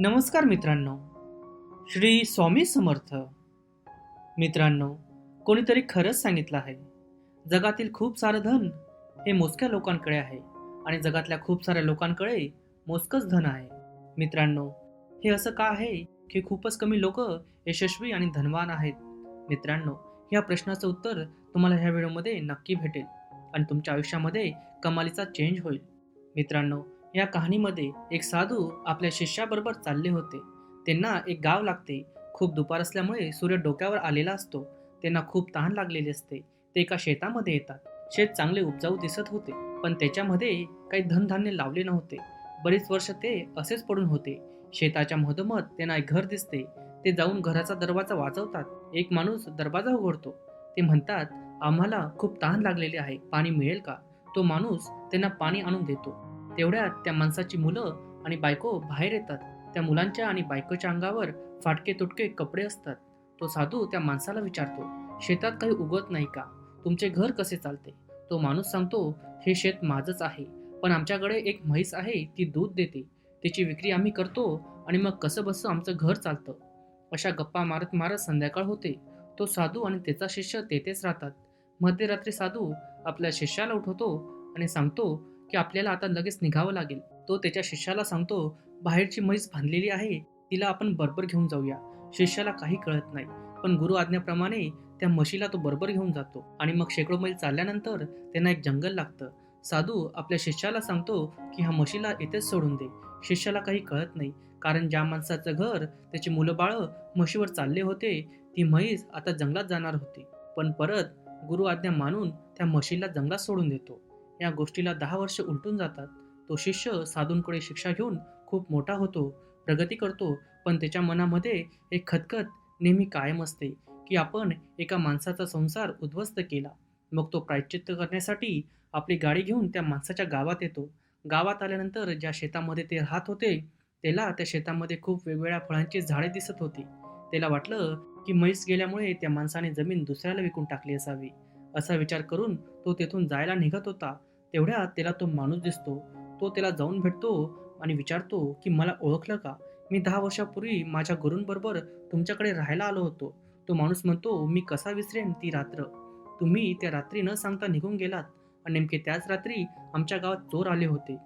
नमस्कार मित्रांनो. श्री स्वामी समर्थ. मित्रांनो कोणीतरी खरंच सांगितलं आहे. जगातील खूप सारं धन हे मोजक्या लोकांकडे आहे आणि जगातल्या खूप साऱ्या लोकांकडे मोजकंच धन आहे. मित्रांनो हे असं का आहे की खूपच कमी लोक यशस्वी आणि धनवान आहेत? मित्रांनो या प्रश्नाचं उत्तर तुम्हाला ह्या व्हिडिओमध्ये नक्की भेटेल आणि तुमच्या आयुष्यामध्ये कमालीचा चेंज होईल. मित्रांनो या कहाणीमध्ये एक साधू आपल्या शिष्याबरोबर चालले होते. त्यांना एक गाव लागते. खूप दुपार असल्यामुळे सूर्य डोक्यावर आलेला असतो. त्यांना खूप तहान लागलेली असते. ते एका शेतामध्ये येतात. शेत चांगले उपजाऊ दिसत होते पण त्याच्यामध्ये काही धनधान्य लावले नव्हते. बरीच वर्ष ते असेच पडून होते. शेताच्या मधोमध त्यांना एक घर दिसते. ते जाऊन घराचा दरवाजा वाजवतात. एक माणूस दरवाजा उघडतो. ते म्हणतात आम्हाला खूप तहान लागलेली आहे. पाणी मिळेल का? तो माणूस त्यांना पाणी आणून देतो. तेवढ्यात त्या माणसाची मुलं आणि बायको बाहेर येतात. त्या मुलांच्या आणि बायकोच्या अंगावर फाटके तुटके कपडे असतात. तो साधू त्या माणसाला विचारतो शेतात काही उगवत नाही का? तुमचे घर कसे चालते? तो माणूस सांगतो हे शेत माझंच आहे पण आमच्याकडे एक म्हैस आहे ती दूध देते. तिची विक्री आम्ही करतो आणि मग कसं बसं आमचं घर चालतं. अशा गप्पा मारत मारत संध्याकाळ होते. तो साधू आणि त्याचा शिष्य तेथेच राहतात. मध्यरात्री साधू आपल्या शिष्याला उठवतो आणि सांगतो की आपल्याला आता लगेच निघावं लागेल. तो त्याच्या शिष्याला सांगतो बाहेरची म्हैस बांधलेली आहे तिला आपण बरोबर घेऊन जाऊया. शिष्याला काही कळत नाही. पण गुरु आज्ञाप्रमाणे त्या म्हशीला तो बरोबर घेऊन जातो. आणि मग शेकडो मैल चालल्यानंतर त्यांना एक जंगल लागतं. साधू आपल्या शिष्याला सांगतो की ह्या म्हशीला इथेच सोडून दे. शिष्याला काही कळत नाही. कारण ज्या माणसाचं घर त्याची मुलं बाळं म्हशीवर चालले होते ती म्हैस आता जंगलात जाणार होती. पण परत गुरु आज्ञा मानून त्या म्हशीला जंगलात सोडून देतो. या गोष्टीला दहा वर्ष उलटून जातात. तो शिष्य साधूंकडे शिक्षा घेऊन खूप मोठा होतो प्रगती करतो पण त्याच्या मनामध्ये एक खतखत नेहमी कायम असते की आपण एका माणसाचा संसार उद्ध्वस्त केला. मग तो प्रायश्चित्त करण्यासाठी आपली गाडी घेऊन त्या माणसाच्या गावात येतो. गावात आल्यानंतर ज्या शेतामध्ये ते राहत होते त्याला त्या शेतामध्ये खूप वेगवेगळ्या फळांची झाडे दिसत होती. त्याला वाटलं की म्हैस गेल्यामुळे त्या माणसाने जमीन दुसऱ्याला विकून टाकली असावी. असा विचार करून तो तेथून जायला निघत होता. तेवढ्यात त्याला तो माणूस दिसतो. तो त्याला जाऊन भेटतो आणि विचारतो की मला ओळखलं का? मी दहा वर्षापूर्वी माझ्या गुरूंबरोबर तुमच्याकडे राहायला आलो होतो. तो माणूस म्हणतो मी कसा विसरेन ती रात्र? तुम्ही त्या रात्री न सांगता निघून गेलात आणि नेमके त्याच रात्री आमच्या गावात चोर आले होते.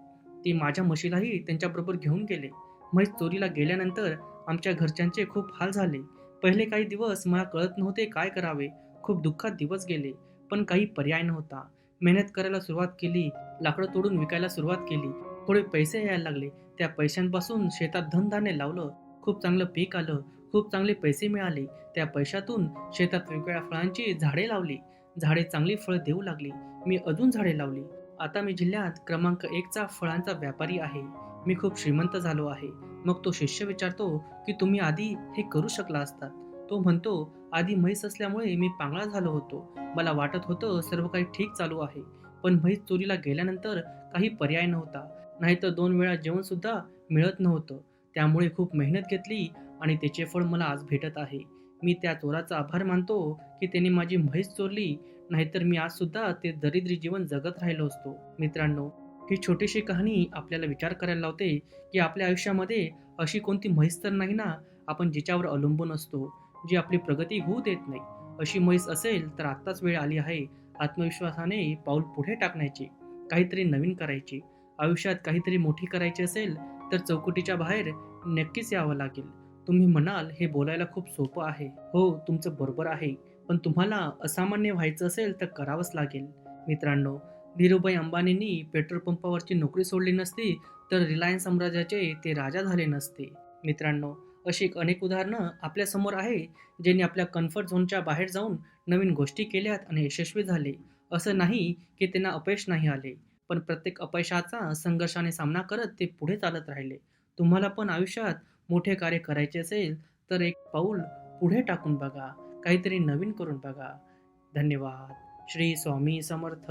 ते माझ्या म्हशीलाही त्यांच्याबरोबर घेऊन गेले. म्हैस चोरीला गेल्यानंतर आमच्या घरच्यांचे खूप हाल झाले. पहिले काही दिवस मला कळत नव्हते काय करावे. खूप दुःखात दिवस गेले. पण काही पर्याय नव्हता. मेहनत करायला सुरुवात केली लाकडं तोडून विकायला सुरुवात केली थोडे पैसे यायला लागले. त्या पैशांपासून शेतात धनधान्य लावलं खूप चांगलं पीक आलं खूप चांगले पैसे मिळाले. त्या पैशातून शेतात वेगवेगळ्या फळांची झाडे लावली झाडे चांगली फळं देऊ लागली. मी अजून झाडे लावली. आता मी जिल्ह्यात क्रमांक एकचा फळांचा व्यापारी आहे. मी खूप श्रीमंत झालो आहे. मग तो शिष्य विचारतो की तुम्ही आधी हे करू शकला असतात. तो म्हणतो आधी म्हैस असल्यामुळे मी पांगळा झालो होतो. मला वाटत होतं सर्व काही ठीक चालू आहे. पण म्हैस चोरीला गेल्यानंतर काही पर्याय नव्हता. नाहीतर दोन वेळा जेवण सुद्धा मिळत नव्हतं. त्यामुळे खूप मेहनत घेतली आणि त्याचे फळ मला आज भेटत आहे. मी त्या चोराचा आभार मानतो की त्याने माझी म्हैस चोरली. नाहीतर मी आज सुद्धा ते दरिद्री जीवन जगत राहिलो असतो. मित्रांनो ही छोटीशी कहाणी आपल्याला विचार करायला लावते की आपल्या आयुष्यामध्ये अशी कोणती म्हैस तर नाही ना? आपण जिच्यावर अवलंबून असतो. जी आपली प्रगती होऊ देत नाही अशी म्हैस असेल तर आत्ताच वेळ आली आहे आत्मविश्वासाने पाऊल पुढे टाकण्याची काहीतरी नवीन करायची. आयुष्यात काहीतरी मोठी करायची असेल तर चौकटीच्या बाहेर नक्कीच यावं लागेल. तुम्ही म्हणाल हे बोलायला खूप सोपं आहे. हो तुमचं बरोबर आहे. पण तुम्हाला असामान्य व्हायचं असेल तर करावंच लागेल. मित्रांनो धीरूभाई अंबानींनी पेट्रोल पंपावरची नोकरी सोडली नसती तर रिलायन्स साम्राज्याचे ते राजा झाले नसते. मित्रांनो अशी एक अनेक उदाहरणं आपल्यासमोर आहे ज्यांनी आपल्या कम्फर्ट झोनच्या बाहेर जाऊन नवीन गोष्टी केल्यात आणि यशस्वी झाले. असं नाही की त्यांना अपयश नाही आले पण प्रत्येक अपयशाचा संघर्षाने सामना करत ते पुढे चालत राहिले. तुम्हाला पण आयुष्यात मोठे कार्य करायचे असेल तर एक पाऊल पुढे टाकून बघा. काहीतरी नवीन करून बघा. धन्यवाद. श्री स्वामी समर्थ.